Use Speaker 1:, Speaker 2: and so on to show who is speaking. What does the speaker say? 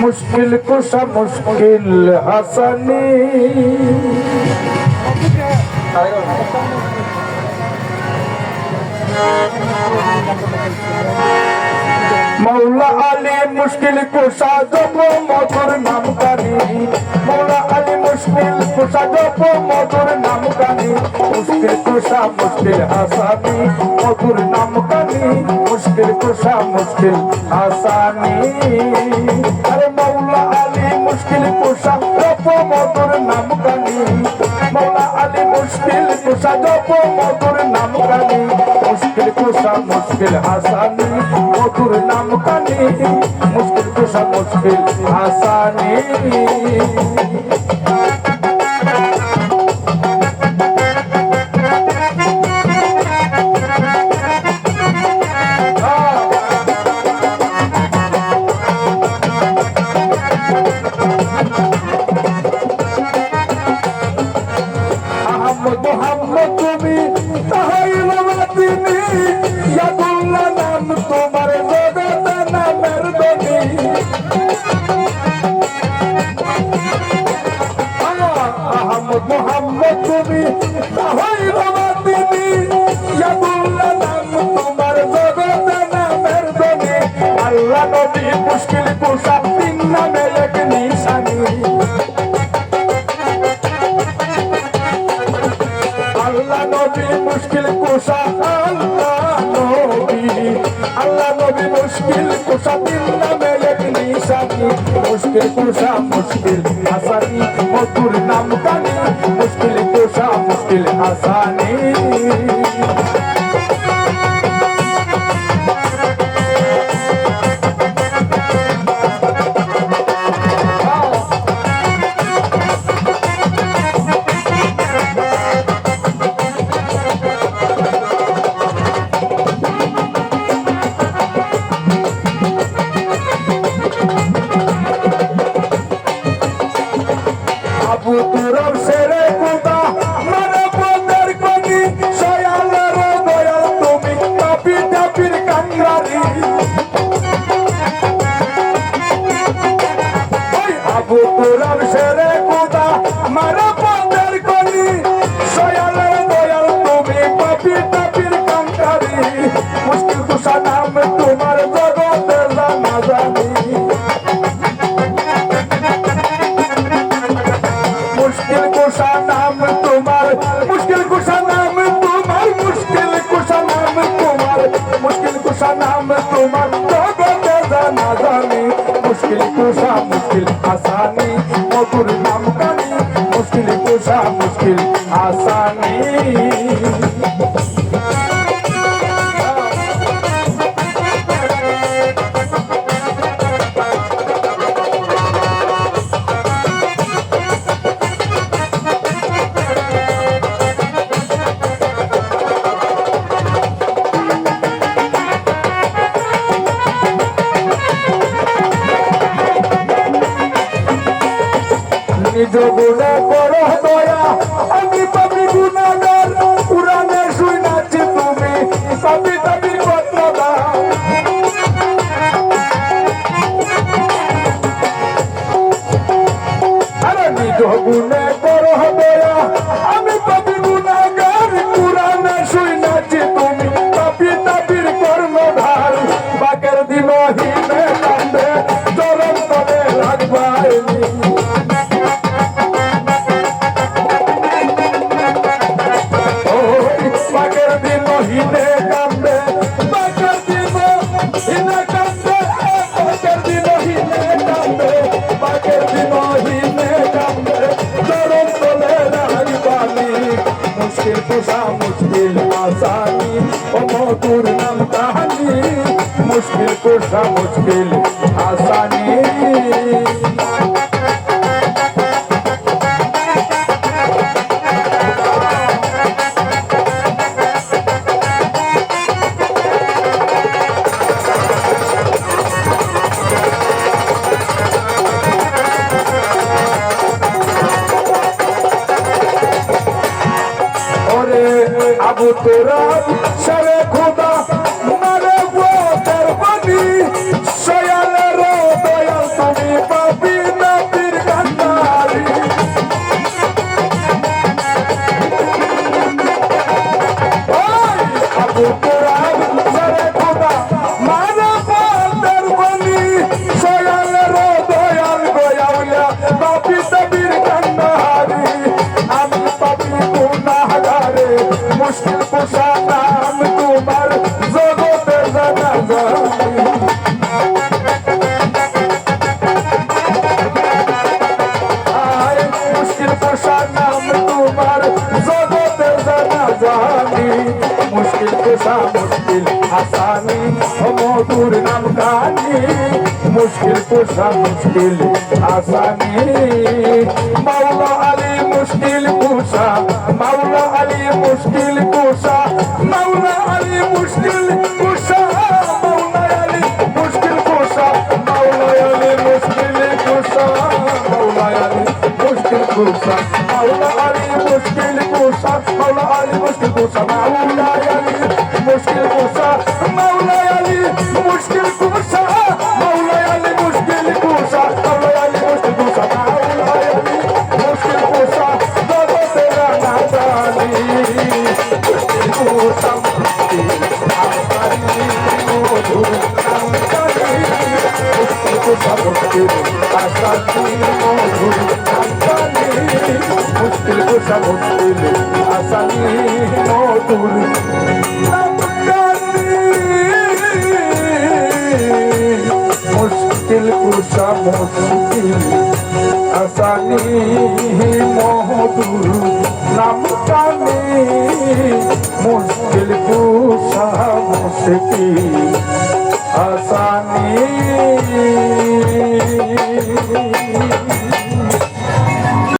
Speaker 1: মুশকিল কুশা মুশকিল হাসানি। মৌলা আলী মুশকিল কুশা জপ মধুর নাম কানি মৌলা আলী মুশকিল কুশা জপ মধুর নাম কানি মুশকিল কুশা মুশকিল হাসানি মধুর নাম কানি মুশকিল কুশা মুশকিল হাসানি আরে মৌলা আলী মুশকিল কুশা জপ মধুর নাম কানি মৌলা আলী মুশকিল কুশা জপ মধুর নাম কানি মুশকিল কুশা মুশকিল হাসানি মধুর নাম কানি মুশকিল কুশা মুশকিল হাসানি কুশা আল্লাহ নবী আল্লাহ নবী মুশকিল কুশা তিন নামে এক নিশানি। মুশকিল কুশা মুশকিল হাসানি মধুর নাম কানি কুশা নাম তোমার, মুশকিল কুশা নাম তোমার, মুশকিল কুশা নাম তোমার, মুশকিল কুশা নাম তোমার জগতে জানা মুশকিল আসানি মধুর নাম কানি। মুশকিল কুশা, মুশকিল আসানি নিজ যমুনা করো দয়া, আমি পাবি গুণাগার পুরাণে শুই নাচি তুমি পাবি তাবি কথা আরে নিজ গুণে করো দয়া মুশকিল কুশা মুশকিল আসানি ও মধুর নাম কাহানি মুশকিল কুশা মুশকিল আসানি মুশকিল মুশকিল আসানি ও মধুর নাম কানি মুশকিল কুশা মুশকিল আসানি মাওলা আলী মুশকিল কুশা মাওলা আলী মুশকিল কুশা মাওলা আলী মুশকিল কুশা মাওলা আলী মুশকিল কুশা মাওলা আলী মুশকিল কুশা মাওলা আলী মুশকিল কুশা মাওলা আলী মুশকিল কুশা মাওলা আলী মুশকিল কুশা মাওলা মুশকিল কুষা মুশকিল আসানি মহদুর নাম কানি মুশকিল কুষা মুশকিল আসানি